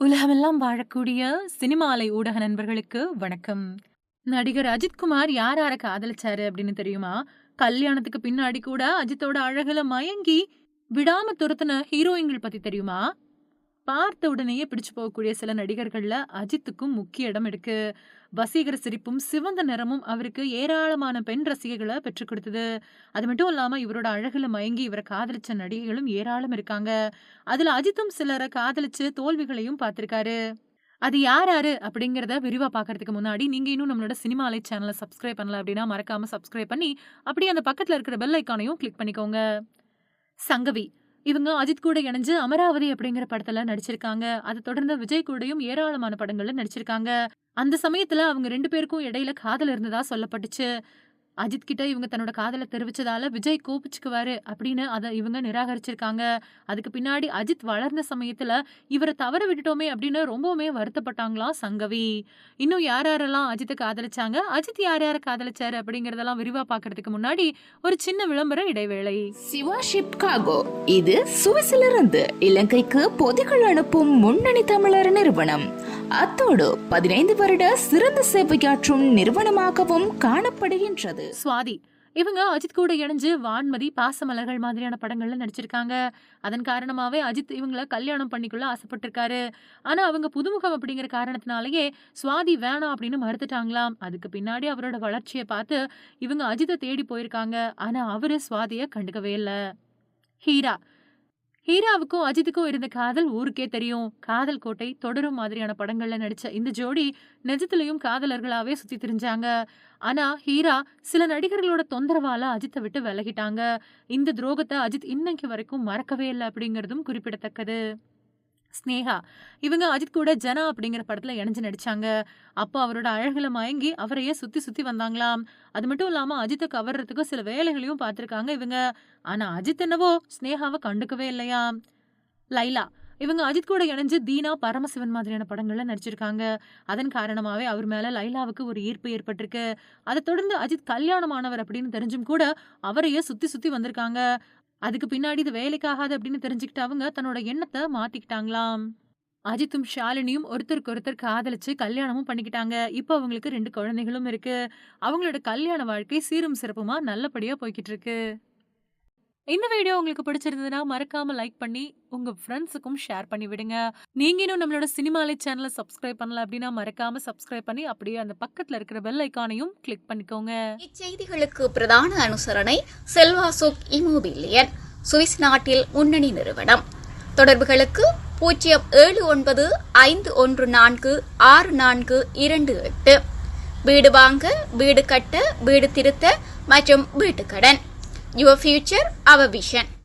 உலகமெல்லாம் வாழக்கூடிய சினிமாலை ஊடக நண்பர்களுக்கு வணக்கம். நடிகர் அஜித்குமார் யார் யார காதலிச்சாரு அப்படின்னு தெரியுமா? கல்யாணத்துக்கு பின்னாடி கூட அஜித்தோட அழகுல மயங்கி விடாம துரத்துன ஹீரோயின்கள் பத்தி தெரியுமா? பார்த்த உடனேயே பிடிச்சு போகக்கூடிய சில நடிகர்கள்ல அஜித்துக்கும் முக்கிய இடம் இருக்கு. வசீகர சிரிப்பும், சிவந்த நிறமும் அவருக்கு ஏராளமான பெண் ரசிகைகளை பெற்றுக் கொடுத்தது. அது மட்டும் இல்லாம இவரோட அழகுல மயங்கி இவரை காதலிச்ச நடிகைகளும் ஏராளம் இருக்காங்க. அதுல அஜித்தும் சிலரை காதலிச்சு தோல்விகளையும் பார்த்திருக்காரு. அது யார் யாரு அப்படிங்கிறத விரிவா பார்க்கறதுக்கு முன்னாடி, நீங்கள் இன்னும் நம்மளோட சினிமா அலை சேனலை சப்ஸ்கிரைப் பண்ணல அப்படின்னா மறக்காமல் சப்ஸ்கிரைப் பண்ணி, அப்படியே அந்த பக்கத்தில் இருக்கிற பெல் ஐக்கானையும் கிளிக் பண்ணிக்கோங்க. சங்கவி இவங்க அஜித் கூட இணைஞ்சு அமராவதி அப்படிங்கிற படத்துல நடிச்சிருக்காங்க. அதை தொடர்ந்து விஜய் கூடயும் ஏராளமான படங்கள்ல நடிச்சிருக்காங்க. அந்த சமயத்துல அவங்க ரெண்டு பேருக்கும் இடையில காதல் இருந்ததா சொல்லப்பட்டுச்சு. அஜித் கிட்ட இவங்க தன்னோட காதலை தெரிவிச்சதால விஜய் கோபிச்சுக்குவாரு அப்படின்னு அதை இவங்க நிராகரிச்சிருக்காங்க. அதுக்கு பின்னாடி அஜித் வளர்ந்த சமயத்துல இவரை தவற விட்டுட்டோமே அப்படின்னு ரொம்பவுமே வருத்தப்பட்டாங்களாம் சங்கவி. இன்னும் யார் யாரெல்லாம் அஜித்த காதலிச்சாங்க, அஜித் யார் யாரை காதலிச்சாரு அப்படிங்கிறதெல்லாம் விரிவா பார்க்கறதுக்கு முன்னாடி ஒரு சின்ன விளம்பர இடைவேளை. சிவா ஷிப்காகோ இது சுவிஸிலிருந்து இலங்கைக்கு பொதிகள் அனுப்பும் முன்னணி தமிழர் நிறுவனம் அத்தோடு பதினைந்து வருட சிறந்த சேவையாற்றும் நிறுவனமாகவும் காணப்படுகின்றது சுவாதி இவங்க அஜித் கூட இணைஞ்சு வான்மதி, பாசமலர்கள் மாதிரியான படங்கள்ல நடிச்சிருக்காங்க. அதன் காரணமாவே அஜித் இவங்கள கல்யாணம் பண்ணிக்கொள்ள ஆசைப்பட்டிருக்காரு. ஆனா அவங்க புதுமுகம் அப்படிங்கிற காரணத்தினாலேயே சுவாதி வேணாம் அப்படின்னு மறுத்துட்டாங்களாம். அதுக்கு பின்னாடி அவரோட வளர்ச்சியை பார்த்து இவங்க அஜித்தை தேடி போயிருக்காங்க. ஆனா அவரு சுவாதியை கண்டுக்கவே இல்லை ஹீரா ஹீராவுக்கும் அஜித்துக்கும் இருந்த காதல் ஊருக்கே தெரியும். காதல் கோட்டை, தொடரும் மாதிரியான படங்கள்ல நடிச்ச இந்த ஜோடி நிஜத்திலையும் காதலர்களாவே சுத்தி திரிஞ்சாங்க. ஆனா ஹீரா சில நடிகர்களோட தொந்தரவால அஜித்த விட்டு விலகிட்டாங்க. இந்த துரோகத்தை அஜித் இன்னைக்கு வரைக்கும் மறக்கவே இல்ல அப்படிங்கிறதும் குறிப்பிடத்தக்கது. ஸ்னேகா இவங்க அஜித் கூட ஜனா அப்படிங்கிற படத்துல இணைஞ்சு நடிச்சாங்க. அப்போ அவரோட அழகுல மயங்கி அவரையே சுத்தி சுத்தி வந்தாங்களாம். அது மட்டும் இல்லாம அஜித்த கவர்றதுக்கு சில வேலைகளையும் பார்த்திருக்காங்க இவங்க. ஆனா அஜித் என்னவோ ஸ்னேகாவை கண்டுக்கவே இல்லையா லைலா இவங்க அஜித் கூட இணைஞ்சு தீனா, பரமசிவன் மாதிரியான படங்கள்ல நடிச்சிருக்காங்க. அதன் காரணமாவே அவர் மேல லைலாவுக்கு ஒரு ஈர்ப்பு ஏற்பட்டிருக்கு. அதை தொடர்ந்து அஜித் கல்யாணமானவர் அப்படின்னு தெரிஞ்சும் கூட அவரையே சுத்தி சுத்தி வந்திருக்காங்க. அதுக்கு பின்னாடி இது வேலைக்காகாது அப்படின்னு தெரிஞ்சுக்கிட்டு அவங்க தன்னோட எண்ணத்தை மாத்திக்கிட்டாங்களாம். அஜித்தும் ஷாலினியும் ஒருத்தருக்கு ஒருத்தர் காதலிச்சு கல்யாணமும் பண்ணிக்கிட்டாங்க. இப்போ அவங்களுக்கு ரெண்டு குழந்தைகளும் இருக்கு. அவங்களோட கல்யாண வாழ்க்கை சீரும் சிறப்புமா நல்லபடியா போய்கிட்டு இருக்கு. இந்த வீடியோ உங்களுக்கு பிடிச்சிருந்ததுன்னா மறக்காம லைக் பண்ணி உங்க ஃப்ரெண்ட்ஸுக்கும் ஷேர் பண்ணி விடுங்க. நீங்க இன்னும் நம்மளோட சினிமாலே சேனலை சப்ஸ்கிரைப் பண்ணல அப்படின்னா மறக்காம சப்ஸ்கிரைப் பண்ணி அப்படியே அந்த பக்கத்துல இருக்கிற பெல் ஐக்கானையும் கிளிக் பண்ணிக்கோங்க. இச்செய்திகளுக்கு பிரதான அனுசரணை செல்வா சுக் இமோபிலியன் சுவிஸ் நாட்டில் முன்னணி நிறுவனம் தொடர்புகளுக்கு பூஜ்ஜியம் ஏழு ஒன்பது ஐந்து ஒன்று நான்கு ஆறு நான்கு இரண்டு எட்டு வீடு வாங்க வீடு கட்ட வீடு திருத்த மற்றும் வீட்டுக்கடன் your future our vision.